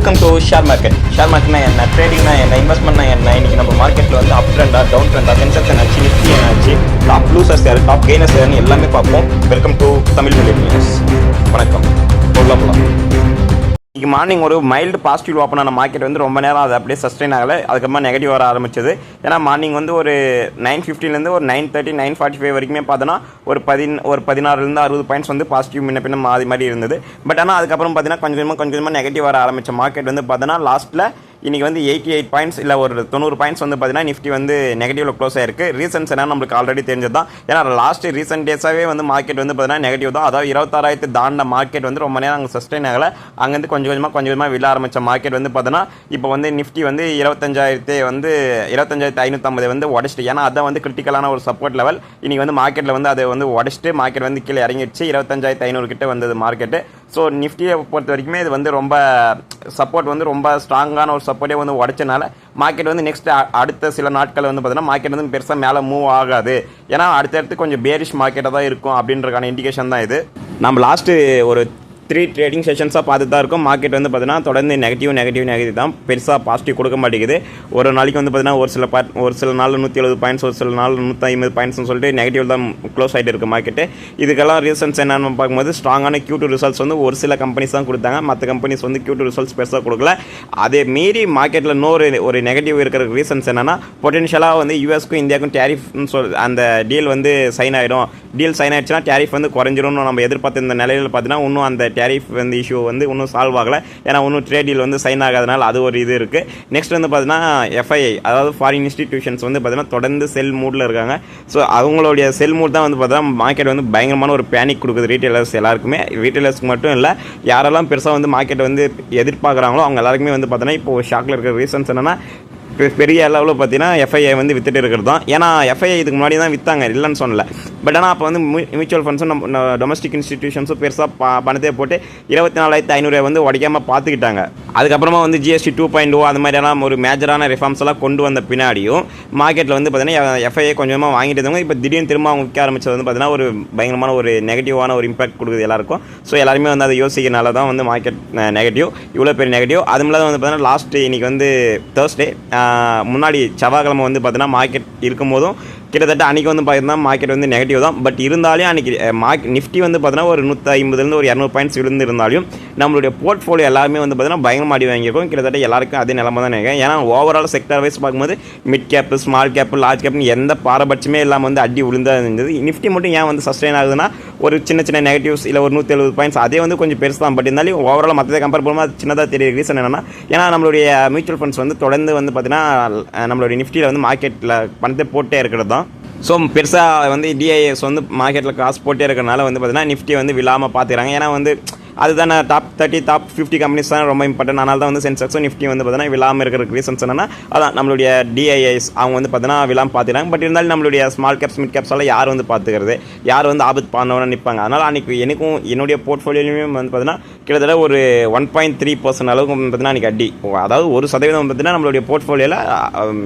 Welcome to share market share மார்க்கெட்னா என்ன? ட்ரேடிங்னா என்ன? இன்வெஸ்ட்மெண்ட்னா என்ன? இன்னைக்கு நம்ம மார்க்கெட்டில் வந்து அப் ட்ரெண்டா டவுன் ட்ரெண்டா சென்செக்ஸ் என்னாச்சு நிஃப்டி என்னாச்சு டாப் லூசர்ஸ் யார் டாப் கெய்னர்ஸ் யாருன்னு எல்லாமே பார்ப்போம். Welcome to Tamil million news வணக்கம். போகலாம் போகலாம். இன்றைக்கி மார்னிங் ஒரு மைல்டு பாசிட்டிவ் ஓப்பன் ஆன மார்க்கெட் வந்து ரொம்ப நேரம் அது அப்படியே சஸ்டெயின் ஆகலை. அதுக்கப்புறமா நெகட்டிவ் வர ஆரம்பிச்சது. ஏன்னா மார்னிங் வந்து ஒரு நைன் ஃபிஃப்டிலேருந்து ஒரு nine thirty nine forty five வரைக்குமே பார்த்தோன்னா ஒரு பதின் ஒரு பதினாறுலேருந்து அறுபது பாயிண்ட்ஸ் வந்து பாசிட்டிவ் முன்ன பின்ன மாறி மாதிரி இருந்தது. பட் ஆனால் அதுக்கப்புறம் பார்த்தீங்கன்னா கொஞ்சம் கொஞ்சமாக கொஞ்சம் கொஞ்சமாக நெகட்டிவ் வர ஆரம்பிச்ச மார்க்கெட் வந்து பார்த்தோன்னா லாஸ்ட்டில் இன்றைக்கி வந்து எயிட்டி எயிட் பாயிண்ட்ஸ் இல்லை ஒரு தொண்ணூறு பாயிண்ட்ஸ் வந்து பார்த்தீங்கன்னா நிஃப்டி வந்து நெகட்டிவ்ல க்ளோஸ் ஆயிருக்கு. ரீசன்ஸ் என்ன நம்மளுக்கு ஆல்ரெடி தெரிஞ்சது தான் ஏன்னா லாஸ்ட் ரீசன்ட் டேஸாகவே வந்து மார்க்கெட் வந்து பார்த்தீங்கன்னா நெகட்டிவ் தான். அதாவது இருபத்தாறாயிரத்து தாண்ட மார்க்கெட் வந்து ரொம்ப நேரம் அங்கே சஸ்டெயின் ஆகலை. அங்கேருந்து கொஞ்சம் கொஞ்சமாக கொஞ்சம் கொஞ்சமாக விழ ஆரம்பித்த மார்க்கெட் வந்து பார்த்தோன்னா இப்போ வந்து நிஃப்டி வந்து இருபத்தஞ்சாயிரத்து வந்து இருபத்தஞ்சாயிரத்து ஐநூற்றம்பது வந்து உடச்சிட்டு. ஏன்னா அதான் வந்து கிரிட்டிக்கலான ஒரு சப்போர்ட் லெவல் இன்றைக்கி வந்து மார்க்கெட்டில் வந்து அதை வந்து உடச்சிட்டு மார்க்கெட் வந்து கீழே இறங்கிடுச்சு. இருபத்தஞ்சாயிரத்து ஐநூறு கிட்டே வந்தது மார்க்கெட்டு ஸோ நிஃப்டியை பொறுத்த வரைக்குமே இது வந்து ரொம்ப சப்போர்ட் வந்து ரொம்ப ஸ்ட்ராங்கான ஒரு சப்போர்ட்டே வந்து உடச்சனால மார்க்கெட் வந்து நெக்ஸ்ட் அடுத்த சில நாட்கள் வந்து பார்த்தீங்கன்னா மார்க்கெட் வந்து பெருசாக மேலே மூவ் ஆகாது. ஏன்னா அடுத்தடுத்து கொஞ்சம் பேரிஷ் மார்க்கெட்டாக தான் இருக்கும் அப்படின்றக்கான இண்டிகேஷன் தான் இது. நம்ம லாஸ்ட்டு ஒரு த்ரீ ட்ரேடிங் செஷன்ஸாக பார்த்து தான் இருக்கும். மார்க்கெட் வந்து பார்த்தீங்கன்னா தொடர்ந்து நெகட்டிவ் நெகட்டிவ் நெகட்டிவ் தான். பெருசாக பாசிட்டிவ் கொடுக்க மாட்டேங்குது. ஒரு நாளைக்கு வந்து பார்த்தீங்கன்னா ஒரு சில பா ஒரு சில நாள் நூற்றி எழுபது பாயிண்ட்ஸ் ஒரு சில நாள் நூற்றி ஐம்பது பாயிண்ட்ஸ்னு சொல்லிட்டு நெகட்டிவ் தான் க்ளோஸ் ஆகிட்டு இருக்குது மார்க்கெட்டு இதுக்கெல்லாம் ரீசன்ஸ் என்னென்னு பார்க்கும்போது ஸ்ட்ராங்கான Q2 ரிசல்ட்ஸ் வந்து ஒரு சில கம்பெனிஸ் தான் கொடுத்தாங்க. மற்ற கம்பெனிஸ் வந்து Q2 ரிசல்ட்ஸ் பெருசாக கொடுக்கல. அதே மீறி மார்க்கெட்டில் இன்னொரு ஒரு நெகட்டிவ் இருக்கிற ரீசன்ஸ் என்னென்னா பொட்டென்ஷியலாக வந்து யூஎஸ்க்கும் இந்தியாவுக்கும் டேரிஃப்னு சொல் அந்த டீல் வந்து சைன் ஆகிடும் டீல் சைன் ஆயிடுச்சுன்னா டேரிஃப் வந்து குறைஞ்சிரும்னு நம்ம எதிர்பார்த்த இந்த நிலையில் பார்த்தீங்கன்னா இன்னும் அந்த டேரிஃப் வந்து இஷ்யூ வந்து இன்னும் சால்வ் ஆகலை. ஏன்னா இன்னும் ட்ரேடில் வந்து சைன் ஆகாதனால அது ஒரு இது இருக்குது நெக்ஸ்ட் வந்து பார்த்தீங்கன்னா எஃப்ஐஐ அதாவது ஃபாரின் இன்ஸ்டிடியூஷன்ஸ் வந்து பார்த்தீங்கன்னா தொடர்ந்து செல் மூடில் இருக்காங்க. ஸோ அவங்களுடைய செல் மூட் தான் வந்து பார்த்தீங்கன்னா மார்க்கெட் வந்து பயங்கரமான ஒரு பேனிக் கொடுக்குது ரீட்டைலர்ஸ் எல்லாருக்குமே. ரீட்டைலர்ஸ்க்கு மட்டும் இல்லை யாரெல்லாம் பெருசாக வந்து மார்க்கெட்டை வந்து எதிர்பார்க்குறாங்களோ அவங்க எல்லாருக்குமே வந்து பார்த்தீங்கன்னா இப்போ ஷாக்கில் இருக்கிற ரீசன்ஸ் என்னென்னா பெரிய அளவில் பார்த்தீங்கன்னா எஃப்ஐஐ வந்து வித்துட்டு இருக்கிறது தான். ஏன்னா எஃப்ஐஐ இதுக்கு முன்னாடி தான் விற்றாங்க இல்லைன்னு சொல்லல. பட் ஆனால் அப்போ வந்து மியூச்சுவல் ஃபண்ட்ஸும் நம்ம டொமஸ்டிக் இன்ஸ்டிடியூஷன்ஸும் பெருசாக ப பணத்தை போட்டு இருபத்தி நாலாயிரத்து ஐநூறு வந்து உடைக்காமல் பார்த்துக்கிட்டாங்க அதுக்கப்புறமா வந்து ஜிஎஸ்டி டூ பாயிண்ட் ஓ அது மாதிரியெல்லாம் ஒரு மேஜரான ரிஃபார்ம்ஸ் எல்லாம் கொண்டு வந்த பின்னாடியும் மார்க்கெட்டில் வந்து பார்த்தீங்கன்னா எஃப்ஐஐ கொஞ்சமாக வாங்கிட்டு இருந்தவங்க இப்போ திடீர்னு திரும்ப அவங்க விற்க ஆரம்பிச்சது வந்து பார்த்தீங்கன்னா ஒரு பயங்கரமான ஒரு நெகட்டிவான ஒரு இம்பாக்ட் கொடுக்குது எல்லாருக்கும். ஸோ எல்லாருமே வந்து அதை யோசிக்கிறனால தான் வந்து மார்க்கெட் நெகட்டிவ் இவ்வளோ பெரிய நெகட்டிவ் அது இல்லாத வந்து பார்த்தீங்கன்னா லாஸ்ட் இன்னைக்கு வந்து தேர்ஸ்டே முன்னாடி செவ்வாய்க்கிழமை வந்து பார்த்தீங்கன்னா மார்க்கெட் இருக்கும்போதும் கிட்டத்தட்ட அன்றைக்கி வந்து பார்த்தீங்கன்னா மார்க்கெட் வந்து நெகட்டிவ் தான். பட் இருந்தாலும் அன்றைக்கி மார்க் நிஃப்டி வந்து பார்த்தீங்கன்னா ஒரு நூற்றி ஐம்பதுலேருந்து ஒரு இரநூறு பாயிண்ட்ஸ் விழுந்து இருந்தாலும் நம்மளுடைய போர்ட்ஃபோலியோ எல்லாருமே வந்து பார்த்தீங்கன்னா பயங்கரமாக அடி வாங்கியிருக்கும். கிட்டத்தட்ட எல்லாருக்கும் அதே நிலமை தான் நினைக்கிறேன். ஏன்னா ஓவரால் செக்டர் வைஸ் பார்க்கும்போது mid cap small cap large கேப்னு எந்த பாரபட்சமே இல்லாமல் வந்து அடி விழுந்தா இருந்தது. நிஃப்டி மட்டும் ஏன் வந்து சஸ்டெயின் ஆகுதுன்னா ஒரு சின்ன சின்ன நெகட்டிவ்ஸ் இல்லை ஒரு நூற்றி எழுபது பாயிண்ட்ஸ் அதே வந்து கொஞ்சம் பெருசு தான். பட் இருந்தாலும் ஓவரால் மற்றதை கம்பேர் பண்ணும்போது சின்னதாக தெரிய ரீசன் என்னன்னா ஏன்னா நம்மளுடைய மியூச்சுவல் ஃபண்ட்ஸ் வந்து தொடர்ந்து வந்து பார்த்தீங்கன்னா நம்மளுடைய நிஃப்டியில் வந்து மார்க்கெட்டில் பணத்தை போட்டே இருக்கிறது தான். ஸோ பெருசாக வந்து டிஐஎஸ் வந்து மார்க்கெட்டில் காசு போட்டே இருக்கிறனால வந்து பார்த்தீங்கன்னா நிஃப்டி வந்து விழாமல் பார்த்துக்கிறாங்க ஏன்னா வந்து அதுதான் top thirty top fifty companies தான் ரொம்ப இம்பார்ட்டன்ட் அதனால தான் வந்து சென்செக்ஸும் நிஃப்டி வந்து பார்த்தீங்கன்னா விழாமல் இருக்கிற ரீசன்ஸ் என்னன்னா அதான் நம்மளுடைய டிஐஎஸ் அவங்க வந்து பார்த்தீங்கன்னா விழாமல் பார்த்துக்கிறாங்க பட் இருந்தாலும் நம்மளுடைய ஸ்மால் கேப்ஸ் மிட் கேப்ஸால் யார் வந்து பார்த்துக்கிறது யார் வந்து ஆபத்து பண்ணணும்னு நிற்பாங்க அதனால் அன்றைக்கி எனக்கும் என்னுடைய போர்ட்ஃபோலியோலையுமே வந்து பார்த்தீங்கன்னா கிட்டத்தட்ட ஒரு ஒன் பாயிண்ட் த்ரீ பர்சன்ட் அளவுக்கு பார்த்தீங்கன்னா அன்றைக்கி அடி அதாவது ஒரு சதவீதம் பார்த்தீங்கன்னா நம்மளுடைய போர்ட்ஃபோலியோவில்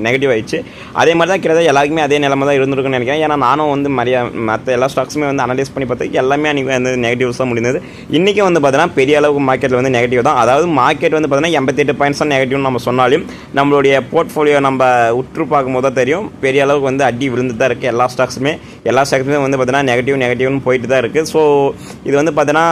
நெகட்டிவ் ஆயிடுச்சு. அதே மாதிரி தான் கிட்டத்தட்ட எல்லாருக்குமே அதே நிலமை தான் இருந்திருக்குன்னு நினைக்கிறேன். ஏன்னா நானும் வந்து மரியா மற்ற எல்லா ஸ்டாக்ஸுமே வந்து அனலைஸ் பண்ணி பார்த்ததுக்கு எல்லாமே அன்றைக்கி வந்து நெகட்டிவ்ஸ் தான் முடிந்தது. இன்றைக்கி வந்து பார்த்தீங்கன்னா பெரிய அளவுக்கு மார்க்கெட்டில் வந்து நெகட்டிவ் தான். அதாவது மார்க்கெட் வந்து பார்த்தீங்கன்னா எண்பத்தெட்டு பாயிண்ட்ஸ் தான் நெகட்டிவ்னு நம்ம சொன்னாலும் நம்மளுடைய போர்ட்ஃபோலியோ நம்ம உற்று பார்க்கும்போது தான் தெரியும். பெரிய அளவுக்கு வந்து அடி விழுந்து தான் இருக்குது எல்லா ஸ்டாக்ஸுமே எல்லா ஸ்டாக்ஸுமே வந்து பார்த்தீங்கன்னா நெகட்டிவ் நெகட்டிவ்னு போயிட்டு தான் இருக்குது ஸோ இது வந்து பார்த்தீங்கன்னா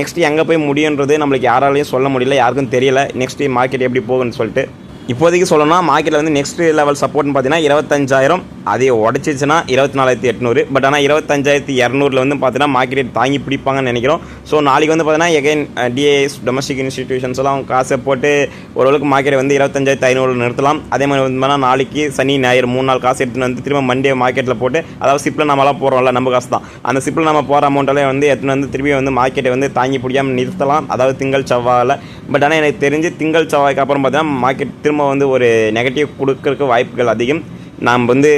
நெக்ஸ்ட் எங்கே போய் முடியுன்றது நம்மளுக்கு யாராலையும் சொல்ல முடியல யாருக்கும் தெரியல. நெக்ஸ்ட் மார்க்கெட் எப்படி போகுன்னு சொல்லிட்டு இப்போதைக்கு சொல்லணும்னா மார்க்கெட்டில் வந்து நெக்ஸ்ட் லெவல் சப்போர்ட்னு பார்த்தீங்கன்னா இருபத்தஞ்சாயிரம். அதே உடச்சிச்சுன்னா இருபத்தி நாலாயிரத்தி எட்நூறு. பட் ஆனால் இருபத்தஞ்சாயிரத்தி இரநூறுல வந்து பார்த்தீங்கன்னா மார்க்கெட் தாங்கி பிடிப்பாங்கன்னு நினைக்கிறோம். ஸோ நாளைக்கு வந்து பார்த்தீங்கன்னா எகைன் டிஏஎஸ் டொமஸ்டிக் இன்ஸ்டிடியூஷன்ஸ் எல்லாம் காசை போட்டு ஓரளவுக்கு மார்க்கெட் வந்து இருபத்தஞ்சாயிரத்தி ஐநூறு நிறுத்தலாம். அதே மாதிரி வந்து நாளைக்கு சனி ஞாயிறு மூணு நாள் காசு எடுத்துன்னு வந்து திரும்ப மண்டே மார்க்கெட்டில் போட்டு அதாவது சிப்பில் நம்மளாம் போகிறோம்ல நம்ம காசு தான். அந்த சிப்பில் நம்ம போகிற அமௌண்ட்டெல்லாம் வந்து எடுத்துன்னு வந்து திரும்பி வந்து மார்க்கெட்டை வந்து தாங்கி பிடிக்காமல் நிறுத்தலாம். அதாவது திங்கள் செவ்வாயில். பட் ஆனால் எனக்கு தெரிஞ்சு திங்கள் செவ்வாய்க்கு அப்புறம் பார்த்தீங்கன்னா மார்க்கெட் திரும்ப திரும்ப வந்து ஒரு நெகட்டிவ் கொடுக்கறக்கு வாய்ப்புகள் அதிகம். நாம் வந்து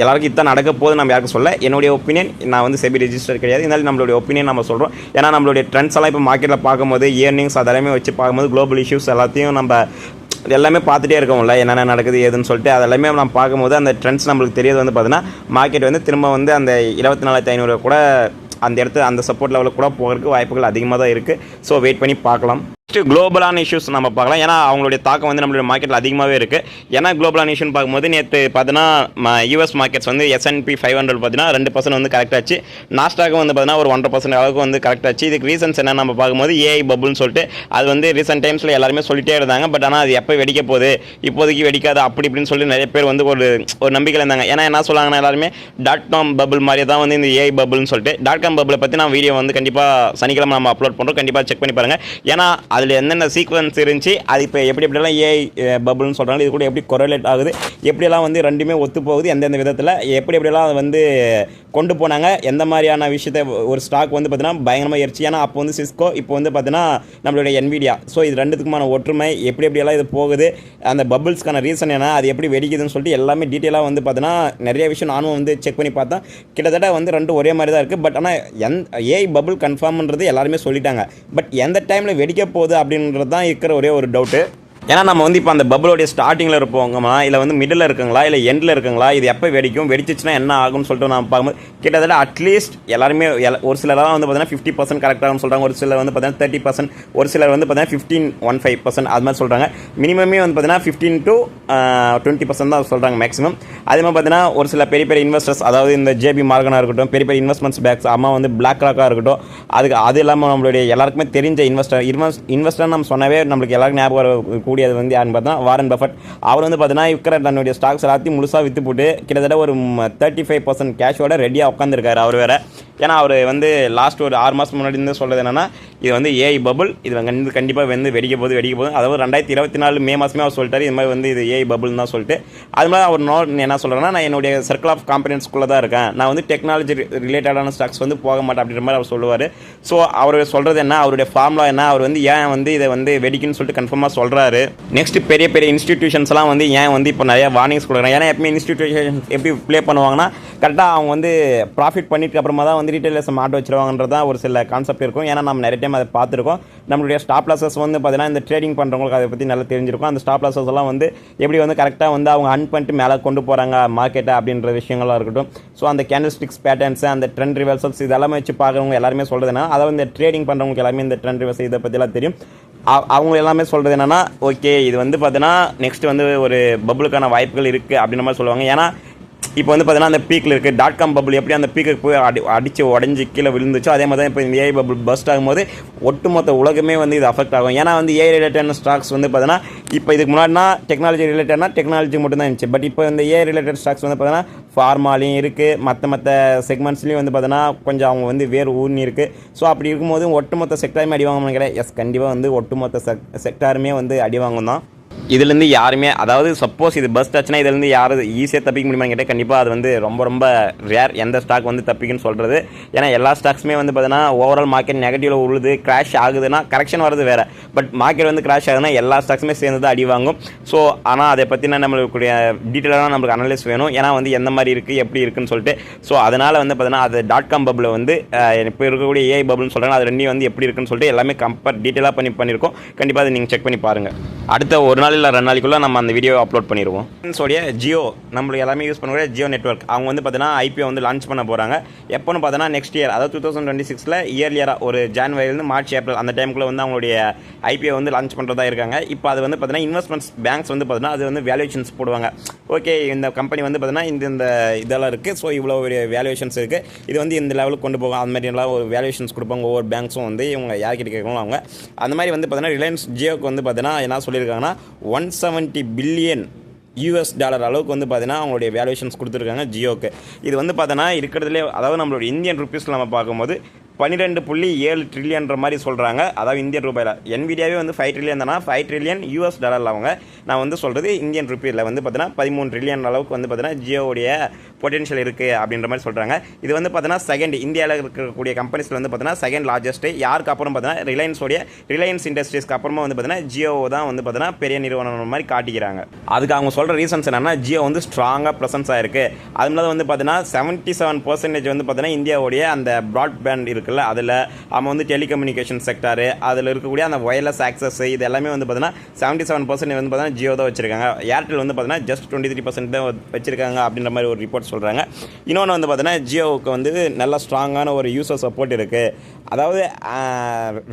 எல்லாருக்கும் இதான் நடக்க போது நம்ம யாருக்கும் சொல்ல. என்னுடைய ஒப்பீனியன் நான் வந்து செபி ரெஜிஸ்டர் கிடையாது. இருந்தாலும் நம்மளுடைய ஒப்பீனியன் நம்ம சொல்கிறோம் ஏன்னா நம்மளுடைய ட்ரெண்ட்ஸ் எல்லாம் இப்போ மார்க்கெட்டில் பார்க்கும்போது இயர்னிங்ஸ் அதெல்லாமே வச்சு பார்க்கும்போது குளோபல் இஷ்யூஸ் எல்லாத்தையும் நம்ம எல்லாமே பார்த்துட்டே இருக்கோம்ல. என்னென்ன நடக்குது ஏதுன்னு சொல்லிட்டு அதெல்லாமே நம்ம பார்க்கும்போது அந்த ட்ரெண்ட்ஸ் நம்மளுக்கு தெரியாது வந்து பார்த்தீங்கன்னா மார்க்கெட் வந்து திரும்ப வந்து அந்த இருபத்தி நாலாயிரத்தி ஐநூறு கூட அந்த இடத்து அந்த சப்போர்ட் லெவலில் கூட போகிறதுக்கு வாய்ப்புகள் அதிகமாக தான் இருக்குது ஸோ வெயிட் பண்ணி பார்க்கலாம். நெக்ஸ்ட் குளோபலான இஷ்யூஸ் நம்ம பார்க்கலாம். ஏன்னா அவங்களுடைய தாக்கம் வந்து நம்மளுடைய மார்க்கெட்டில் அதிகமாகவே இருக்குது ஏன்னா குளோபலான இஷ்யூன்னு பார்க்கும்போது நேற்று பார்த்தீங்கன்னா யூஎஸ் மார்க்கெட்ஸ் வந்து S and P five hundred பார்த்தீங்கன்னா ரெண்டு பர்சன்ட் வந்து கரெக்டாச்சு நாஸ்டாக்கும் வந்து பார்த்தீங்கன்னா ஒரு ஒன்றரை பர்சன்ட் அளவுக்கு வந்து கரெக்டாச்சு இதுக்கு ரீசன்ஸ் என்ன நம்ம பார்க்கும்போது ஏஐ பபுள்னு சொல்லிட்டு அது வந்து ரீசெண்ட் டைம்ஸில் எல்லாருமே சொல்லிட்டே இருந்தாங்க. பட் ஆனால் அது எப்போ வெடிக்க போகுது இப்போதைக்கு வெடிக்காது அப்படி இப்படின்னு சொல்லி நிறைய பேர் வந்து ஒரு ஒரு நம்பிக்கையில் இருந்தாங்க. ஏன்னா என்ன சொல்லுவாங்கன்னா எல்லாருமே டாட் காம் பபுள் மாதிரி தான் வந்து இந்த ஏஐ பபுள்னு சொல்லிட்டு டாட் காம் பபுளை பற்றி நான் வீடியோ வந்து கண்டிப்பாக சனிக்கிழமை நம்ம அப்லோட் பண்ணுறோம் கண்டிப்பாக செக் பண்ணி பாருங்கள் ஏன்னா அதில் என்னென்ன சீக்வன்ஸ் இருந்துச்சு அது இப்போ எப்படி எப்படிலாம் ஏஐ பபுள்னு சொல்கிறாங்க இது கூட எப்படி கொரலேட் ஆகுது எப்படியெல்லாம் வந்து ரெண்டுமே ஒத்து போகுது எந்தெந்த விதத்தில் எப்படி எப்படிலாம் அதை வந்து கொண்டு போனாங்க எந்த மாதிரியான விஷயத்தை ஒரு ஸ்டாக் வந்து பார்த்தீங்கன்னா பயங்கரமாக ஏறிச்சு. ஏன்னா அப்போ வந்து சிஸ்கோ இப்போ வந்து பார்த்தீங்கன்னா நம்மளுடைய என்விடியா ஸோ இது ரெண்டுத்துக்குமான ஒற்றுமை எப்படி எப்படியெல்லாம் இது போகுது அந்த பபுள்ஸ்க்கான ரீசன் என்ன அது எப்படி வெடிக்குதுன்னு சொல்லிட்டு எல்லாமே டீட்டெயிலாக வந்து பார்த்தீங்கன்னா நிறைய விஷயம் நானும் வந்து செக் பண்ணி பார்த்தேன். கிட்டத்தட்ட வந்து ரெண்டும் ஒரே மாதிரி தான் இருக்குது பட் ஆனால் எந் ஏஐ பபுள் கன்ஃபார்ம்ன்றது எல்லாருமே சொல்லிட்டாங்க. பட் எந்த டைமில் வெடிக்க போகுது அப்படின்றது தான் இருக்கிற ஒரே ஒரு டவுட்டு ஏன்னா நம்ம வந்து இப்போ அந்த பபுளோடைய ஸ்டார்டிங்கில் இருப்போங்கம்மா இல்லை வந்து மிடில் இருக்குங்களா? இல்லை எண்டில் இருக்குங்களா? இது எப்போ வெடிக்கும்? வெடிச்சிச்சுன்னா என்ன ஆகும்னு சொல்லிட்டு நான் பார்க்கும்போது கிட்டத்தட்ட அட்லீஸ்ட் எல்லாருமே ஒரு சிலர்லாம் வந்து பார்த்தீங்கன்னா ஃபிஃப்டி பர்சன்ட் கரெக்டாக சொல்கிறாங்க ஒரு சிலர் வந்து பார்த்தீங்கன்னா தேர்ட்டி பர்சன்ட் ஒரு சிலர் வந்து பார்த்தீங்கன்னா ஃபிஃப்டீன் ஒன் ஃபைவ் பர்சன்ட் அது மாதிரி சொல்கிறாங்க மினிமமே வந்து பார்த்தீங்கன்னா ஃபிஃப்டீன் டு டுவெண்ட்டி பர்சன்ட் தான் சொல்கிறாங்க மேக்ஸிமம் அதே மாதிரி பார்த்தீங்கன்னா ஒரு சில பெரிய பெரிய இன்வெஸ்டர்ஸ் அதாவது இந்த ஜேபி மார்கனாக இருக்கட்டும் பெரிய பெரிய இன்வெஸ்ட்மெண்ட்ஸ் பேக்ஸ் அம்மா வந்து பிளாக் ராக்காக இருக்கட்டும் அதுக்கு அது இல்லாமல் நம்மளுடைய எல்லாருக்குமே தெரிஞ்ச இன்வெஸ்டர் இன்வெஸ்ட் இன்வெஸ்டர் நம்ம சொன்னவே நம்மளுக்கு எல்லாருக்கும் ஞாபகம் கூடியது வந்து யாருன்னு பார்த்தா வாரன் பஃபட் அவர் வந்து பார்த்தீங்கன்னா இருக்கிற தன்னுடைய ஸ்டாக்ஸ் எல்லாத்தையும் முழுசாக விற்று போட்டு கிட்டத்தட்ட ஒரு தேர்ட்டி ஃபைவ் பர்சன்ட் கேஷோட ரெடியாக உட்காந்துருக்காரு அவர் வேற. ஏன்னா அவர் வந்து லாஸ்ட் ஒரு ஆறு மாதம் முன்னாடி இருந்து சொல்கிறது என்னன்னா இது வந்து ஏஐ பபுள் இது வந்து கண்டிப்பாக வந்து வெடிக்க போகுது வெடிக்க போகுது. அதாவது ரெண்டாயிரத்தி இருபத்தி நாலு மே மாதமே அவர் சொல்லிட்டார் இது மாதிரி வந்து இது ஏஐ பபுள்னு தான் சொல்லிட்டு. அது மாதிரி அவர் நோ என்ன சொல்கிறேன்னா நான் என்னுடைய சர்க்கிள் ஆஃப் காம்பனன்ஸ்குள்ளே தான் இருக்கேன். நான் வந்து டெக்னாலஜி ரிலேட்டடான ஸ்டாக்ஸ் வந்து போக மாட்டேன் அப்படின்ற மாதிரி அவர் சொல்லுவார். ஸோ அவர் சொல்கிறது என்ன அவருடைய ஃபார்முலா என்ன அவர் வந்து ஏன் வந்து இதை வந்து வெடிக்குன்னு சொல்லிட்டு கன்ஃபார்மாக சொல்கிறாரு நெக்ஸ்ட் பெரிய பெரிய இன்ஸ்டிடியூஷன்ஸ்லாம் வந்து ஏன் வந்து இப்போ நிறைய வார்னிங்ஸ் கொடுக்குறாங்க. ஏன்னா எப்பவுமே இன்ஸ்டிடியூஷன் எப்படி ப்ளே பண்ணுவாங்கன்னா கரெக்டாக அவங்க வந்து ப்ராஃபிட் பண்ணிட்டு அப்புறமா தான் வந்து ரீட்டைலர்ஸ் மாட்டு வச்சிருவாங்கன்றது தான் ஒரு சில கான்செப்ட் இருக்கும். ஏன்னா நம்ம நிறைய டைம் அதை பார்த்துருக்கோம். நம்மளுடைய ஸ்டாப் லாசஸ் வந்து பார்த்தீங்கன்னா இந்த ட்ரேடிங் பண்ணுறவங்களுக்கு அதை பற்றி நல்லா தெரிஞ்சிருக்கும். அந்த ஸ்டாப் லாசஸ் எல்லாம் வந்து எப்படி வந்து கரெக்டாக வந்து அவங்க அன் பண்ணிட்டு மேலே கொண்டு போகிறாங்க மார்க்கெட்டை அப்படின்ற விஷயங்களாக இருக்கட்டும். ஸோ அந்த கேண்டில்ஸ்டிக்ஸ் பேட்டர்ன்ஸ் அந்த ட்ரெண்ட் ரிவர்சல்ஸ் இதெல்லாமே வச்சு பார்க்குறவங்க எல்லாருமே சொல்கிறது அதாவது இந்த ட்ரேடிங் பண்ணுறவங்களுக்கு எல்லாமே இந்த ட்ரெண்ட் ரிவர்ஸ் இதை பற்றிலாம் தெரியும். அவங்க எல்லாமே சொல்கிறது என்னென்னா ஓகே இது வந்து பார்த்தீங்கன்னா நெக்ஸ்ட் வந்து ஒரு பபுளுக்கான வாய்ப்புகள் இருக்குது அப்படின்ற மாதிரி சொல்லுவாங்க. ஏன்னா இப்போ வந்து பார்த்தீங்கன்னா அந்த பீக்கில் இருக்குது டாட் காம் பபுள் எப்படி அந்த பீக்கு போய் அடி அடித்து உடஞ்சி கீழே விழுந்துச்சோ அதே மாதிரி தான் இப்போ இந்த ஏஐ பபுள் பஸ்ட் ஆகும்போது ஒட்டுமொத்த உலகமே வந்து இது அஃபெக்ட் ஆகும். ஏன்னா வந்து ஏஐ ரிலேட்டட் ஸ்டாக்ஸ் வந்து பார்த்தீங்கன்னா இப்போ இதுக்கு முன்னாடினா டெக்னாலஜி ரிலேட்டட்னா டெக்னாலஜி மட்டும்தான் இருந்துச்சு. பட் இப்போ இந்த ஏஐ ரிலேட்டட் ஸ்டாக்ஸ் வந்து பார்த்தீங்கன்னா ஃபார்மாலையும் இருக்குது மற்ற மற்ற செக்மெண்ட்ஸ்லையும் வந்து பார்த்தீங்கன்னா கொஞ்சம் அவங்க வந்து வேறு ஊர்னி இருக்குது ஸோ அப்படி இருக்கும்போது ஒட்டுமொத்த செக்டாருமே அடி வாங்கணும்னு நினைக்கிறேன் எஸ் கண்டிப்பாக வந்து ஒட்டுமொத்த செக் செக்டாருமே வந்து அடி வாங்கும் தான். இதுலேருந்து யாருமே அதாவது சப்போஸ் இது பஸ்ட் ஆச்சுன்னா இதுலேருந்து யாரும் ஈஸியாக தப்பிக்க முடியுமான்னு கேட்டால் கண்டிப்பாக அது வந்து ரொம்ப ரொம்ப ரேர் எந்த ஸ்டாக் வந்து தப்பிக்குன்னு சொல்கிறது ஏன்னா எல்லா ஸ்டாக்ஸுமே வந்து பார்த்தீங்கன்னா ஓவரால் மார்க்கெட் நெகட்டிவில் உழுது கிராஷ் ஆகுதுன்னா கரெக்ஷன் வரது வேறு. பட் மார்க்கெட் வந்து கிராஷ் ஆகுதுன்னா எல்லா ஸ்டாக்ஸுமே சேர்ந்து தான் அடி வாங்கும். ஸோ ஆனால் அதை பற்றின நம்மளுக்கு டீட்டெயிலாக நம்மளுக்கு அனலைஸ் வேணும். ஏன்னா வந்து எந்த மாதிரி இருக்குது எப்படி இருக்குன்னு சொல்லிட்டு. ஸோ அதனால் வந்து பார்த்தீங்கன்னா அது டாட் காம் பப்பில் வந்து இப்போ இருக்கக்கூடிய ஏஐ பபுள்னு சொல்கிறாங்க அது ரெண்டையும் வந்து எப்படி இருக்குன்னு சொல்லிட்டு எல்லாமே கம்பேர் டீட்டெயிலாக பண்ணி பண்ணியிருக்கோம் கண்டிப்பாக அதை நீங்கள் செக் பண்ணி பாருங்கள் அடுத்த ஒரு நாள் இல்லை ரெண்டு நாளைக்குள்ளே நம்ம அந்த வீடியோ அப்லோட் பண்ணிடுவோம் ஃப்ரெண்ட்ஸோடைய ஜியோ நம்மளுக்கு எல்லாமே யூஸ் பண்ணக்கூடிய ஜியோ நெட்வொர்க் அவங்க வந்து பார்த்தீங்கன்னா ஐபிஓ வந்து லான்ச் பண்ண போகிறாங்க எப்போன்னு பார்த்தீங்கன்னா நெக்ஸ்ட் இயர் அதாவது டூ தௌசண்ட் டுவெண்ட்டி சிக்ஸில் இயர் இயராக ஒரு ஜான்வரிலேருந்து மார்ச் ஏப்ரல் அந்த டைமுக்குள்ளே வந்து அவங்களுடைய ஐபிஓ வந்து லான்ச் பண்ணுறதா இருக்காங்க. இப்போ அது வந்து பார்த்தீங்கன்னா இன்வெஸ்ட்மெண்ட்ஸ் பேங்க்ஸ் வந்து பார்த்தீங்கன்னா அது வந்து வேல்யூஷன்ஸ் போடுவாங்க. ஓகே இந்த கம்பெனி வந்து பார்த்தீங்கன்னா இந்த இந்த இதெல்லாம் இருக்குது ஸோ இவ்வளோ ஒரு வேல்யூஷன்ஸ் இருக்குது இது வந்து இந்த லெவலுக்கு கொண்டு போகும். அந்த மாதிரி ஒரு வேல்யூஷன்ஸ் கொடுப்பாங்க. ஒவ்வொரு பேங்க்ஸும் வந்து இவங்க யார்கிட்ட கேட்கணும் அவங்க. அந்த மாதிரி வந்து பார்த்தீங்கன்னா ரிலையன்ஸ் ஜியோக்கு வந்து பார்த்தீங்கன்னா என்ன சொல்லியிருக்காங்கன்னா one seventy billion US dollar அளவுக்கு வந்து பார்த்தீங்கன்னா அவங்களுடைய வேல்யூஷன்ஸ் கொடுத்துருக்காங்க ஜியோக்கு. இது வந்து பார்த்தீங்கன்னா இருக்கிறதுலே அதாவது நம்மளோட இந்தியன் ருப்பீஸில் நம்ம பார்க்கும்போது பன்னிரெண்டு புள்ளி ஏழு ட்ரில்லியன்ற மாதிரி சொல்கிறாங்க அதாவது இந்தியன் ரூபாயில். என்விடியாவே வந்து ஃபைவ் ட்ரில்லியன் தானா? ஃபைவ் ட்ரில்லியன் யூஎஸ் டாலரில் அவங்க. நான் வந்து சொல்கிறது இந்தியன் ருப்பியில் வந்து பார்த்தீங்கன்னா பதிமூணு ட்ரில்லியன் அளவுக்கு வந்து பார்த்தீங்கன்னா ஜியோவுடைய பொட்டென்ஷியல் இருக்குது அப்படின்ற மாதிரி சொல்கிறாங்க இது வந்து பார்த்தீங்கன்னா செகண்ட் இந்தியாவில் இருக்கக்கூடிய கம்பெனிஸில் வந்து பார்த்தீங்கன்னா செகண்ட் லார்ஜஸ்ட்டு யாருக்கு அப்புறம் பார்த்தீங்கன்னா ரிலையன்ஸோடைய ரிலையன்ஸ் இண்டஸ்ட்ரீஸ்க்கு அப்புறமா வந்து பார்த்தீங்கன்னா ஜியோ தான் வந்து பார்த்தீங்கன்னா பெரிய நிறுவனம் மாதிரி காட்டிக்கிறாங்க. அதுக்கு அவங்க சொல்கிற ரீசன்ஸ் என்னன்னா ஜியோ வந்து ஸ்ட்ராங்காக ப்ரெசன்ஸ் ஆயிருக்கு அது இல்லாத வந்து பார்த்தீங்கன்னா செவன்ட்டி செவன் பர்சன்டேஜ் வந்து பார்த்தீங்கன்னா இந்தியாவுடைய அந்த ப்ராட்பேண்ட் இருக்குது இருக்குல்ல அதில் அவன் வந்து டெலிகம்யூனிகேஷன் செக்டாரு அதில் இருக்கக்கூடிய அந்த ஒயர்லெஸ் ஆக்சஸ் இது எல்லாமே வந்து பார்த்தீங்கன்னா செவன்ட்டி செவன் பர்சன்ட் வந்து பார்த்தீங்கன்னா ஜியோ தான் வச்சிருக்காங்க. ஏர்டெல் வந்து பார்த்தீங்கன்னா ஜஸ்ட் டுவெண்ட்டி த்ரீ பர்சன்ட் தான் வச்சிருக்காங்க அப்படின்ற மாதிரி ஒரு ரிப்போர்ட் சொல்கிறாங்க இன்னொன்று வந்து பார்த்தீங்கன்னா ஜியோவுக்கு வந்து நல்ல ஸ்ட்ராங்கான ஒரு யூசர் சப்போர்ட் இருக்குது அதாவது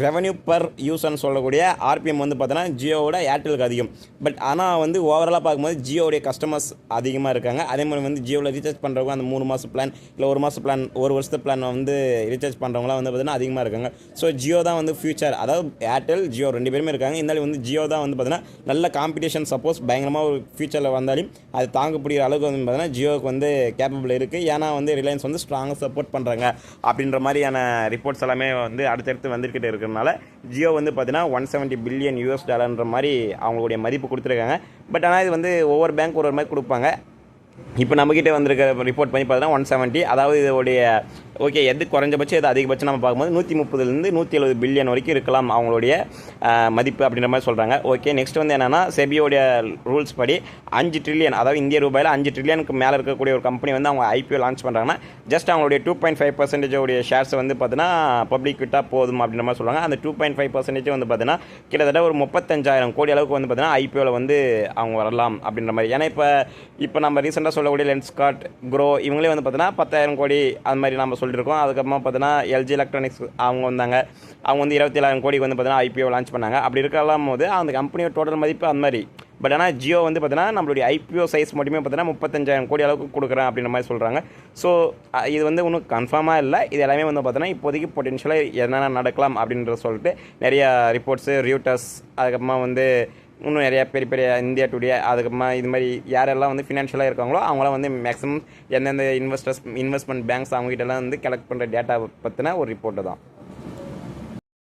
ரெவன்யூ பர் யூஸ்ன்னு சொல்லக்கூடிய ஆர்பிஎம் வந்து பார்த்தீங்கன்னா ஜியோவோட ஏர்டெலுக்கு அதிகம். பட் ஆனால் வந்து ஓவராலாக பார்க்கும்போது ஜியோடைய கஸ்டமர்ஸ் அதிகமாக இருக்காங்க. அதே மாதிரி வந்து ஜியோவில் ரீசார்ஜ் பண்ணுறவங்க அந்த மூணு மாதம் பிளான் இல்லை ஒரு மாதம் பிளான் ஒரு வருஷத்து பிளான் வந்து ரீசார்ஜ் பண்ணுறவங்க இருக்கிறவங்களாம் வந்து பார்த்தீங்கன்னா அதிகமாக இருக்காங்க. ஸோ ஜியோ தான் வந்து ஃபியூச்சர் அதாவது ஏர்டெல் ஜியோ ரெண்டு பேருமே இருக்காங்க. இருந்தாலும் வந்து ஜியோ தான் வந்து பார்த்திங்கன்னா நல்ல காம்படிஷன் சப்போஸ் பயங்கரமாக ஒரு ஃபியூச்சரில் வந்தாலும் அது தாங்க பிடிக்கிற அளவுக்கு வந்து பார்த்திங்கன்னா ஜியோவுக்கு வந்து கேப்பபிள் இருக்குது ஏன்னா வந்து ரிலையன்ஸ் வந்து ஸ்ட்ராங்காக சப்போர்ட் பண்ணுறாங்க அப்படின்ற மாதிரியான ரிப்போர்ட்ஸ் எல்லாமே வந்து அடுத்தடுத்து வந்துக்கிட்டு இருக்கிறனால ஜியோ வந்து பார்த்திங்கன்னா ஒன் செவன்ட்டி பில்லியன் யூஎஸ் டாலர்ன்ற மாதிரி அவங்களுடைய மதிப்பு கொடுத்துருக்காங்க. பட் ஆனால் இது வந்து ஒவ்வொரு பேங்க் ஒரு ஒரு மாதிரி கொடுப்பாங்க. இப்போ நம்மக்கிட்ட வந்திருக்க ரிப்போர்ட் பண்ணி பார்த்தீங்கன்னா ஒன் செவன்ட்டி அதாவது இதோடைய ஓகே எது குறைஞ்சபட்சம் எது அதிகபட்சம் நம்ம பார்க்கும்போது நூற்றி முப்பதுலேருந்து நூற்றி எழுபது பில்லியன் வரைக்கும் இருக்கலாம் அவங்களுடைய மதிப்பு அப்படின்ற மாதிரி சொல்கிறாங்க ஓகே நெக்ஸ்ட் வந்து என்னென்னா செபியோடைய ரூல்ஸ் படி அஞ்சு ட்ரில்லியன் அதாவது இந்திய ரூபாயில் அஞ்சு ட்ரில்லியனுக்கு மேலே இருக்கக்கூடிய ஒரு கம்பெனி வந்து அவங்க ஐபிஓ லான்ச் பண்ணுறாங்கன்னா ஜஸ்ட் அவங்களுடைய டூ பாயிண்ட் ஃபைவ் பர்சன்டேஜ் உடைய ஷேர்ஸ் வந்து பார்த்தீங்கன்னா பப்ளிக் விட்டால் போதும் அப்படின்ற மாதிரி சொல்கிறாங்க அந்த டூ பாயிண்ட் ஃபைவ் பர்சன்டேஜ் வந்து பார்த்தீங்கன்னா கிட்டத்தட்ட ஒரு முப்பத்தஞ்சாயிரம் கோடி அளவுக்கு வந்து பார்த்தீங்கன்னா ஐபிஓவில் வந்து அவங்க வரலாம் அப்படின்ற மாதிரி. ஏன்னா இப்போ இப்போ நம்ம ரீசெண்டாக சொல்லக்கூடிய லென்ஸ்கார்ட் க்ரோ இவங்களே வந்து பார்த்தீங்கன்னா பத்தாயிரம் கோடி அது மாதிரி நம்ம சொல்லியிருக்கோம் அதுக்கப்புறமா பார்த்தீங்கன்னா எல்ஜி எலக்ட்ரானிக்ஸ் அவங்க வந்தாங்க. அவங்க வந்து இருபத்தி ஏழாயிரம் கோடிக்கு வந்து பார்த்தீங்கன்னா ஐபிஓ லான்ச் பண்ணாங்க. அப்படி இருக்கலாம் போது அந்த கம்பெனியோட டோட்டல் மதிப்பு அந்த மாதிரி. பட் ஆனால் ஜியோ வந்து பார்த்தீங்கன்னா நம்மளுடைய ஐபிஓ சைஸ் மட்டுமே பார்த்தீங்கன்னா முப்பத்தஞ்சாயிரம் கோடி அளவுக்கு கொடுக்குறேன் அப்படின்ற மாதிரி சொல்கிறாங்க ஸோ இது வந்து ஒன்றும் கன்ஃபார்மாக இல்லை. இது எல்லாமே வந்து பார்த்தீங்கன்னா இப்போதைக்கு பொட்டென்ஷியலாக என்னென்ன நடக்கலாம் அப்படின்றத சொல்லிட்டு நிறைய ரிப்போர்ட்ஸு ரியூட்டர்ஸ் அதுக்கப்புறமா வந்து இன்னும் நிறையா பெரிய பெரிய இந்தியா டுடே அதுக்கப்புறமா இது மாதிரி யாரெல்லாம் வந்து ஃபினான்ஷியலாக இருக்காங்களோ அவங்களாம் வந்து மேக்ஸிமம் எந்தெந்த இன்வெஸ்டர்ஸ் இன்வெஸ்ட்மெண்ட் பேங்க்ஸ் அவங்ககிட்டலாம் வந்து கலெக்ட் பண்ணுற டேட்டா பற்றின ஒரு ரிப்போர்ட்டு தான்.